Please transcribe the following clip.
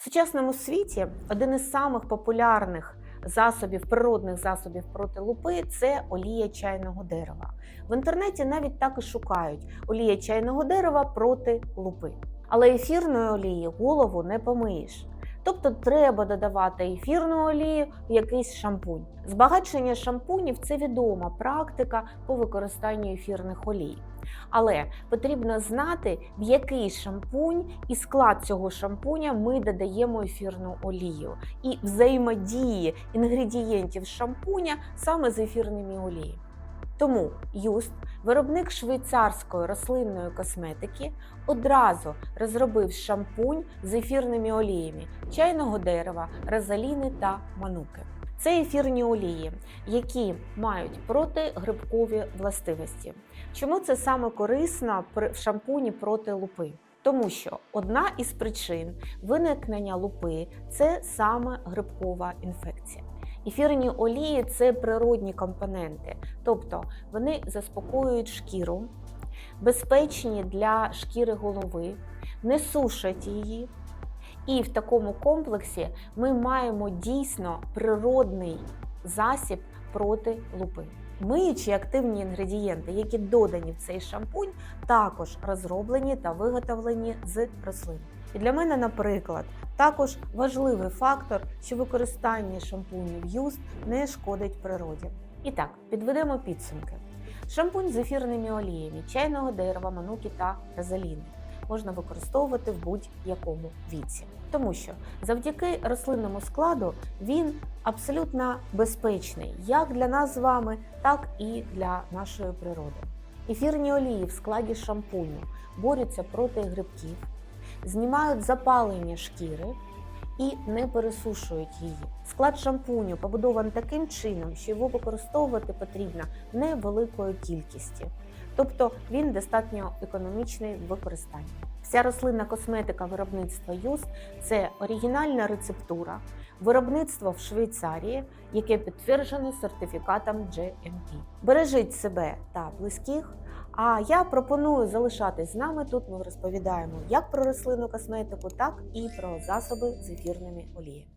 В сучасному світі один із самих популярних засобів, природних засобів проти лупи це олія чайного дерева. В інтернеті навіть так і шукають олія чайного дерева проти лупи. Але ефірної олії голову не помиєш. Тобто треба додавати ефірну олію якийсь шампунь. Збагачення шампунів це відома практика по використанню ефірних олій. Але потрібно знати, в який шампунь і склад цього шампуня ми додаємо ефірну олію і взаємодії інгредієнтів шампуня саме з ефірними оліями. Тому Юст, виробник швейцарської рослинної косметики, одразу розробив шампунь з ефірними оліями чайного дерева, розаліни та мануки. Це ефірні олії, які мають протигрибкові властивості. Чому це саме корисно в шампуні проти лупи? Тому що одна із причин виникнення лупи це саме грибкова інфекція. Ефірні олії це природні компоненти, тобто вони заспокоюють шкіру, безпечні для шкіри голови, не сушать її. І в такому комплексі ми маємо дійсно природний засіб проти лупи. Миючі активні інгредієнти, які додані в цей шампунь, також розроблені та виготовлені з рослин. І для мене, наприклад, також важливий фактор, що використання шампунів юст не шкодить природі. І так, підведемо підсумки. Шампунь з ефірними оліями чайного дерева, мануки та розаліни можна використовувати в будь-якому віці, тому що завдяки рослинному складу він абсолютно безпечний як для нас з вами, так і для нашої природи. Ефірні олії в складі шампуню борються проти грибків, знімають запалення шкіри і не пересушують її. Склад шампуню побудований таким чином, що його використовувати потрібно невеликою кількістю. Тобто він достатньо економічний в використанні. Вся рослинна косметика виробництва Юст це оригінальна рецептура, виробництво в Швейцарії, яке підтверджено сертифікатом GMP. Бережіть себе та близьких. А я пропоную залишатись з нами. Тут ми розповідаємо як про рослинну косметику, так і про засоби з ефірними оліями.